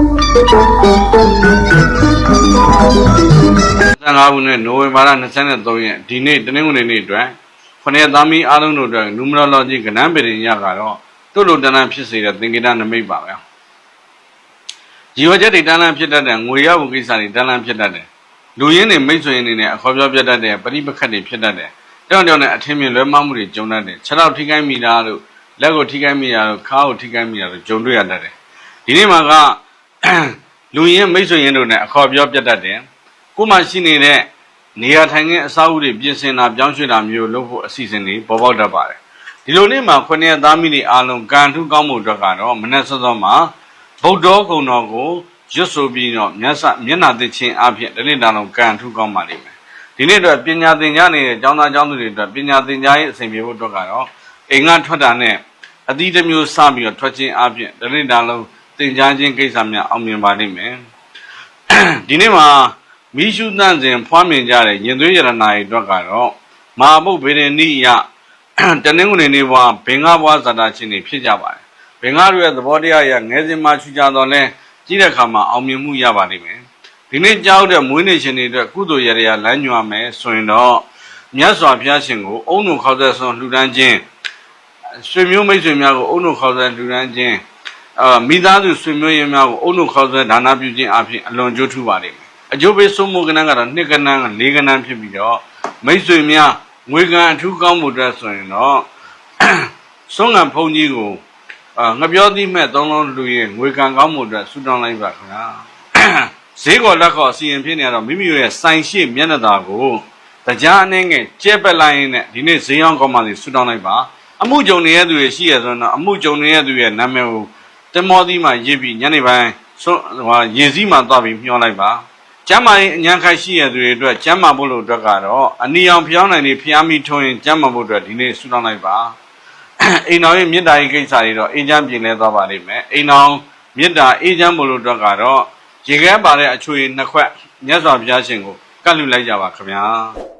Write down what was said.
15ခုနဲ့နိုဝင်ဘာလ23ရက်ဒီနေ့တနင်္ဂနွေနေ့အတွက်ခொနည်းသားမီးအားလုံးတို့အတွက်နူမရလော်ဂျီကဏ္ဍပရိညကတော့သူ့လိုတန်းတန်းဖြစ်စေတဲ့သင်္ကေတနမိတ်ပါပဲ။ជីវချက်တွေတန်းတန်းဖြစ်တတ်တဲ့ငွေရဖို့ကိစ္စတွေတန်းတန်းဖြစ်တတ်တယ်။လူရင်းတွေမိတ်ဆွေရင်းတွေနဲ့အခေါ်ပြောပြတတ်တဲ့ပရိပခတ်တွေဖြစ်တတ်တယ်။တောင်တောင်နဲ့အထင်မြင်လွဲမှားမှုတွေကြုံတတ်တယ်။ခြေထောက်ထိခိုက်မိတာတို့လက်ကိုထိခိုက်မိတာတို့ခါးကိုထိခိုက်မိတာတို့ကြုံတွေ့ရတတ်တယ်။ဒီနေ့မှာက လူရင်းမိတ်ဆွေရင်းတို့နဲ့အခေါ်ပြောပြတတ်တယ်။ကိုယ်မှရှိနေတဲ့နေရာထိုင်ခင်းအဆောက်အဦတွေပြင်ဆင်တာပြောင်းရွှေ့တာမျိုးလုပ်ဖို့အစီအစဉ်တွေပေါ်ပေါက်တတ်ပါတယ်။ဒီလိုနေ့မှာခုနှစ်သားမိတွေအားလုံးကံထုကောင်းမှုအတွက်ကတော့မနက်စောစောမှာဗုဒ္ဓဂုံတော်ကိုရွတ်ဆိုပြီးတော့မျက်စမျက်နာသိချင်းအဖြစ်ဒီနေ့တောင်လုံးကံထုကောင်းပါလိမ့်မယ်။ဒီနေ့အတွက်ပညာသင်ကြားနေတဲ့ကျောင်းသားကျောင်းသူတွေအတွက်ပညာသင်ကြားရေးအစဉ်ပြေဖို့အတွက်ကတော့အိမ်ကထွက်တာနဲ့အသီးတစ်မျိုးစပြီးတော့ထွက်ခြင်းအဖြစ်ဒီနေ့တောင်လုံး သင်ကြားခြင်းကိစ္စများအောင်မြင်ပါလိမ့်မယ်။ဒီနေ့မှာမိရှုတန့်စဉ်ဖွားမြင်ကြတဲ့ရင်သွေးရတနာတွေအတွက်ကတော့မဟာဘုတ်ဗေဒနိယတနင်္ဂနွေနေ့ဘွားဘင်္ဂဘွားဇာတာချင်းတွေဖြစ်ကြပါတယ်ဘင်္ဂတို့ရဲ့သဘောတရားအရငယ်စဉ်မှာချူကြတော့လဲကြီးတဲ့အခါမှာအောင်မြင်မှုရပါလိမ့်မယ်ဒီနေ့ကြောက်တဲ့မွေးနေ့ရှင်တွေအတွက်ကုသိုလ်ရရလမ်းညွှန်မယ်ဆိုရင်တော့မြတ်စွာဘုရားရှင်ကိုအုံနှုခေါက်သက်ဆုံးလှူဒန်းခြင်းဆွေမျိုးမိတ်ဆွေများကိုအုံနှုခေါက်သက်လှူဒန်းခြင်း အာမိသားစုဆွေမျိုးရင်းများကိုအုံနှုခေါက်သက်ဒါနပြုခြင်းအပြင်အလွန်ကျိုးထူပါလိမ့်မယ်အကျိုးပေးဆုံးမှုကဏ္ဍကတော့နှစ်ကဏ္ဍကလေးကဏ္ဍဖြစ်ပြီးတော့မိတ်ဆွေများငွေကံအထူးကောင်းမှုအတွက်ဆိုရင်တော့ဆုံးငံဖုန်ကြီးကိုအာငပြောသီးမဲ့သုံးလုံးလူရဲ့ငွေကံကောင်းမှုအတွက်ဆုတောင်းလိုက်ပါခင်ဗျာဈေးကောလက်ကောအစီရင်ဖြစ်နေတော့မိမိတို့ရဲ့စိုင်ရှိမျက်နှာသာကိုတရားအနေငယ်ကျဲပက်လိုက်ရင်လည်းဒီနေ့ဈေးအောင်ကောင်းမှစီဆုတောင်းလိုက်ပါအမှုကြုံနေတဲ့သူတွေရှိရဆိုတော့အမှုကြုံနေတဲ့သူရဲ့နာမည်ကို တမောသီးမှာရေးပြီးညနေပိုင်းဆုံးဟိုရေစည်းမှာသွားပြီးမျှောလိုက်ပါကျမ်းမာရင်အញ្ញံခိုက်ရှိရသူတွေအတွက်ကျမ်းမာဖို့လို့အတွက်ကတော့အနီအောင်ဖျောင်းနိုင်နေဖျားမိထုံးရင်ကျမ်းမာဖို့အတွက်ဒီနေ့ဆုတောင်းလိုက်ပါအိမ်တော်ရဲ့မေတ္တာရေးကိစ္စတွေတော့အေးချမ်းပြင်လဲသွားပါလိမ့်မယ်အိမ်တော်မေတ္တာအေးချမ်းဖို့လို့အတွက်ကတော့ရေခဲပါတဲ့အချွေနှစ်ခွက်မြတ်စွာဘုရားရှင်ကိုကတ်လူလိုက်ကြပါခင်ဗျာ